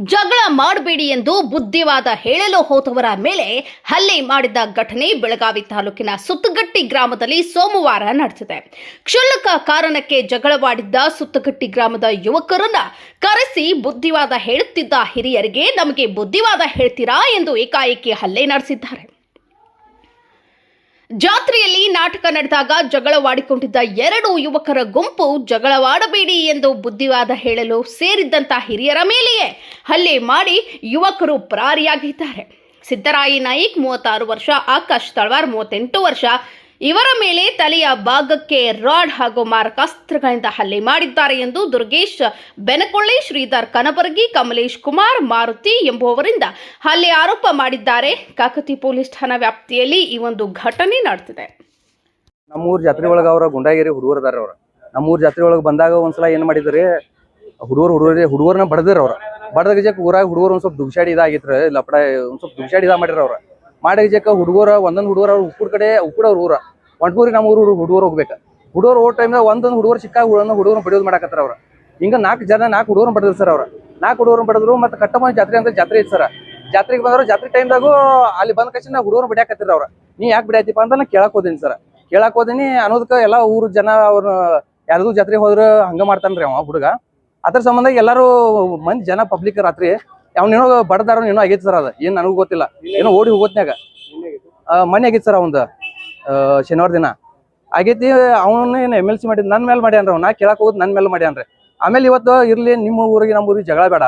ಜಗಳ ಮಾಡಬೇಡಿ ಎಂದು ಬುದ್ಧಿವಾದ ಹೇಳಲು ಹೋದವರ ಮೇಲೆ ಹಲ್ಲೆ ಮಾಡಿದ ಘಟನೆ ಬೆಳಗಾವಿ ತಾಲೂಕಿನ ಸುತ್ತಗಟ್ಟಿ ಗ್ರಾಮದಲ್ಲಿ ಸೋಮವಾರ ನಡೆದಿದೆ. ಕ್ಷುಲ್ಲಕ ಕಾರಣಕ್ಕೆ ಜಗಳವಾಡಿದ್ದ ಸುತ್ತಗಟ್ಟಿ ಗ್ರಾಮದ ಯುವಕರನ್ನ ಕರೆಸಿ ಬುದ್ಧಿವಾದ ಹೇಳುತ್ತಿದ್ದ ಹಿರಿಯರಿಗೆ ನಮಗೆ ಬುದ್ಧಿವಾದ ಹೇಳ್ತೀರಾ ಎಂದು ಏಕಾಏಕಿ ಹಲ್ಲೆ ನಡೆಸಿದ್ದಾರೆ. ಜಾತ್ರೆಯಲ್ಲಿ ನಾಟಕ ನಡೆದಾಗ ಜಗಳವಾಡಿಕೊಂಡಿದ್ದ ಎರಡು ಯುವಕರ ಗುಂಪು ಜಗಳವಾಡಬೇಡಿ ಎಂದು ಬುದ್ಧಿವಾದ ಹೇಳಲು ಸೇರಿದ್ದಂಥ ಹಿರಿಯರ ಮೇಲೆಯೇ ಹಲ್ಲೆ ಮಾಡಿ ಯುವಕರು ಪರಾರಿಯಾಗಿದ್ದಾರೆ. ಸಿದ್ದರಾಯಿ ನಾಯಕ್, ಮೂವತ್ತಾರು ವರ್ಷ, ಆಕಾಶ್ ತಳವಾರ್, ಮೂವತ್ತೆಂಟು ವರ್ಷ ಇವರ ಮೇಲೆ ತಲೆಯ ಭಾಗಕ್ಕೆ ರಾಡ್ ಹಾಗೂ ಮಾರಕಾಸ್ತ್ರಗಳಿಂದ ಹಲ್ಲೆ ಮಾಡಿದ್ದಾರೆ ಎಂದು ದುರ್ಗೇಶ್ ಬೆನಕೊಳ್ಳಿ, ಶ್ರೀಧರ್ ಕನಬರ್ಗಿ, ಕಮಲೇಶ್ ಕುಮಾರ್, ಮಾರುತಿ ಎಂಬುವವರಿಂದ ಹಲ್ಲೆ ಆರೋಪ ಮಾಡಿದ್ದಾರೆ. ಕಾಕತಿ ಪೊಲೀಸ್ ಠಾಣಾ ವ್ಯಾಪ್ತಿಯಲ್ಲಿ ಈ ಒಂದು ಘಟನೆ ನಡೆದಿದೆ. ನಮ್ಮೂರ್ ಜಾತ್ರೆ ಒಳಗ ಅವರ ಗುಂಡಾಗಿರಿ ಹುಡುಗರು ಅದಾರ ಅವ್ರ. ನಮ್ಮೂರ್ ಜಾತ್ರೆ ಒಳಗ ಬಂದಾಗ ಒಂದ್ಸಲ ಏನ್ ಮಾಡಿದ್ರಿ? ಹುಡುಗರು, ಹುಡುಗರಿ ಹುಡುಗರನ್ನ ಬಡದಿರ ಅವ್ರ. ಬಡದ ಗಜಕ್ ಊರಾಗ ಹುಡುಗರು ಒಂದ್ ಸ್ವಲ್ಪ ದುಗ್ಸಾಡಿ ಇದಾಗಿತ್ರ ಲಪಡ ಒಂದ್ ಸ್ವಲ್ಪ ದುಗ್ಸಾಡಿ ಇದ ಮಾಡಿರ ಅವ್ರ. ಮಾಡಿ ಗಜಕ್ಕ ಹುಡುಗರ, ಒಂದೊಂದ್ ಹುಡುಗರ ಅವ್ರ ಉಕ್ಕುಡ್ ಕಡೆ, ಉಕ್ಕುಡ ಅವ್ರ ಊರ. ಒಂಟ್ಮೂರಿ ನಮ್ಮ ಊರು ಹುಡುಗರು ಹೋಗ್ಬೇಕು. ಹುಡುಗರು ಓ ಟೈಮ್ದಾಗ ಒಂದೊಂದು ಹುಡುಗರು ಚಿಕ್ಕ ಹುಡುಗನ ಹುಡುಗರು ಬಡಿಯೋದು ಮಾಡಾಕತ್ತಾರ ಅವ್ರ. ಹಿಂಗ ನಾಲ್ಕು ಜನ ನಾಲ್ಕು ಹುಡುಗರು ಪಡೆದ್ರು ಸರ್ ಅವ್ರ. ನಾಲ್ಕು ಹುಡುಗರು ಪಡೆದ್ರು ಮತ್ತೆ ಕಟ್ಟಮ್ಮ ಜಾತ್ರೆ ಅಂದ್ರೆ ಜಾತ್ರೆ ಐತೆ ಸರ್. ಜಾತ್ರೆಗೆ ಬಂದ್ರು ಜಾತ್ರೆ ಟೈಮ್ದಾಗೂ ಅಲ್ಲಿ ಬಂದ ಕಕ್ಷಣ ಹುಡುಗರು ಬಿಡ್ಯಾಕತ್ತಿರ ಅವ್ರ. ನೀ ಯಾಕೆ ಬಿಡ್ಯಾತಿಪ್ಪ ಅಂತ ನಾ ಕೇಳಕ್ ಹೋದಿನಿ ಸರ್. ಕೇಳಕ್ ಹೋದಿನಿ ಅನ್ನೋದಕ್ಕೆ ಎಲ್ಲ ಊರು ಜನ ಅವ್ರ ಯಾರ್ದು ಜಾತ್ರೆಗೆ ಹೋದ್ರ ಹಂಗ ಮಾಡ್ತಾನ್ರಿ ಅವ ಹುಡುಗ. ಅದ್ರ ಸಂಬಂಧ ಎಲ್ಲಾರು ಮಂದಿ ಜನ ಪಬ್ಲಿಕ್ ರಾತ್ರಿ ಅವ್ನೇನೋ ಬಡದಾರ ಏನೋ ಆಗೈತಿ ಸರ್ ಅದು. ಏನ್ ನನಗೂ ಗೊತ್ತಿಲ್ಲ. ಏನೋ ಓಡಿ ಹೋಗೋತ್ನಾಗ ಮನೆ ಆಗೈತಿ ಸರ್ ಅವಂದ. ಶನಿವಾರ ದಿನ. ಆಗೈತಿ ಅವನು ಏನು ಎಂ ಎಲ್ ಸಿ ಮಾಡಿದ್ ನನ್ನ ಮೇಲೆ ಮಾಡ್ಯಾನ್ರಿ ಅವ್ನ ಕೇಳಕ್ ಹೋಗುದು ನನ್ನ ಮೇಲೆ ಮಾಡ್ಯಾನ್ರಿ ಆಮೇಲೆ ಇವತ್ತು ಇರ್ಲಿ, ನಿಮ್ಮ ಊರಿಗೆ, ನಮ್ಮ ಊರಿಗೆ ಜಗಳ ಬೇಡ.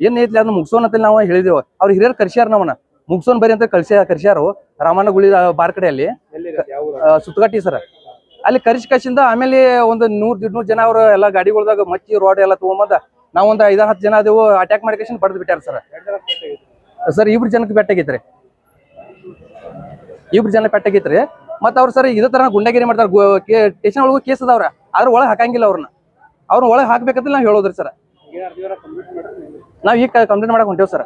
ಏನ್ ಐತ್ಲಿ ಅದನ್ನ ಮುಗಿಸೋನ್ ಅಂತ ನಾವು ಹೇಳಿದೆವು. ಅವ್ರ ಹಿರಿಯರ್ ಕರ್ಸ್ಯಾರ ನಮ್ಮನ್ನ. ಮುಗಿಸೋನ್ ಬರಿ ಅಂತ ಕಳ್ಸ ಕರ್ಸ್ಯಾರು. ರಾಮಣ್ಣ ಗುಳಿ ಬಾರ್ ಕಡೆಯಲ್ಲಿ. ಸುತ್ತಗಟ್ಟಿ ಸರ್. ಅಲ್ಲಿ ಕರಿಸಿ ಕಸಿಂದ ಆಮೇಲೆ ಒಂದು ನೂರ್ ನೂರ್ ಜನ ಅವ್ರ ಎಲ್ಲ ಗಾಡಿಗಳ್ದಾಗ ಮಚ್ಚಿ ರೋಡ್ ಎಲ್ಲ ತಗೊಂಬಂದ ನಾವ್ ಒಂದ್ ಐದ, ಹತ್ತು ಜನ ಅದೇವು ಅಟ್ಯಾಕ್ ಮಾಡಿ ಕಸಿಂದ ಬಡ್ದು ಬಿಟ್ಟಾರ ಸರ್. ಸರ್, ಇಬ್ರು ಜನಕ್ಕೆ ಬೆಟ್ಟಾಗೈತ್ರಿ ಇಬ್ರು ಜನ ಪೆಟ್ಟಾಗೈತ್ರಿ ಮತ್ತ ಅವ್ರು ಸರ್ ಇದೇ ತರ ಗುಂಡಗಿರಿ ಮಾಡ್ತಾರೆ. ಸ್ಟೇಷನ್ ಒಳಗೂ ಕೇಸ್ ಅದಾವ್ರ. ಆದ್ರೆ ಒಳಗೆ ಹಾಕಂಗಿಲ್ಲ ಅವ್ರನ್ನ ಅವ್ರನ್ನ ಒಳಗೆ ಹಾಕ್ಬೇಕಂತ ನಾವು ಹೇಳೋದ್ರಿ ಸರ್. ನಾವು ಈಗ ಕಂಪ್ಲೇಂಟ್ ಮಾಡಕ್ ಹೊಂಟೇವ್ ಸರ್.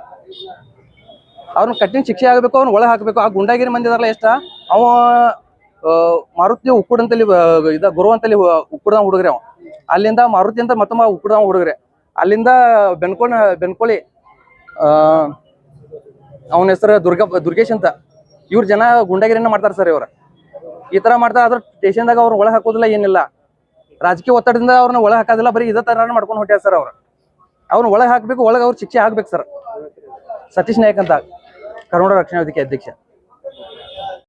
ಅವ್ರನ್ನ ಕಠಿಣ ಶಿಕ್ಷೆ ಆಗಬೇಕು ಅವ್ನ ಒಳಗೆ ಹಾಕ್ಬೇಕು. ಆ ಗುಂಡಾಗಿರಿ ಮಂದಿ ಅದಾರಲ್ಲ ಎಷ್ಟ? ಅವ ಮಾರುತಿ ಉಕ್ಕುಡ್ ಅಂತಲ್ಲಿ ಇದ ಗುರು ಅಂತಲ್ಲಿ ಉಕ್ಕುಡ್ದ ಹುಡುಗ್ರಿ ಅವ. ಅಲ್ಲಿಂದ ಮಾರುತಿ ಅಂತ ಮತ್ತೊಮ್ಮ ಉಕ್ಕುಡ್ದ ಹುಡುಗ್ರಿ. ಅಲ್ಲಿಂದ ಬೆನ್ಕೋಣ ಬೆನ್ಕೋಳಿ ಅವನ ಹೆಸರು ದುರ್ಗ, ದುರ್ಗೇಶ್ ಅಂತ. ಇವ್ರ ಜನ ಗುಂಡಾಗಿರಿನ ಮಾಡ್ತಾರ ಸರ್ ಇವ್ರ. ಈ ತರ ಮಾಡ್ತಾರ, ಆದ್ರೆ ಸ್ಟೇಷನ್ದಾಗ ಅವ್ರ ಒಳಗೆ ಹಾಕೋದಿಲ್ಲ ಏನಿಲ್ಲ. ರಾಜಕೀಯ ಒತ್ತಡದಿಂದ ಅವ್ರನ್ನ ಒಳಗೆ ಹಾಕೋದಿಲ್ಲ, ಬರೀ ಇದೇ ತರ ಮಾಡ್ಕೊಂಡು ಹೊಟ್ಯಾರ ಸರ್ ಅವ್ರು. ಅವ್ರನ್ನ ಒಳಗೆ ಹಾಕ್ಬೇಕು, ಒಳಗ್ ಅವ್ರ ಶಿಕ್ಷೆ ಆಗ್ಬೇಕು ಸರ್ ಸತೀಶ್ ನಾಯಕ್ ಅಂತ ಕರ್ನಾಟಕ ರಕ್ಷಣಾ ವೇದಿಕೆ ಅಧ್ಯಕ್ಷ.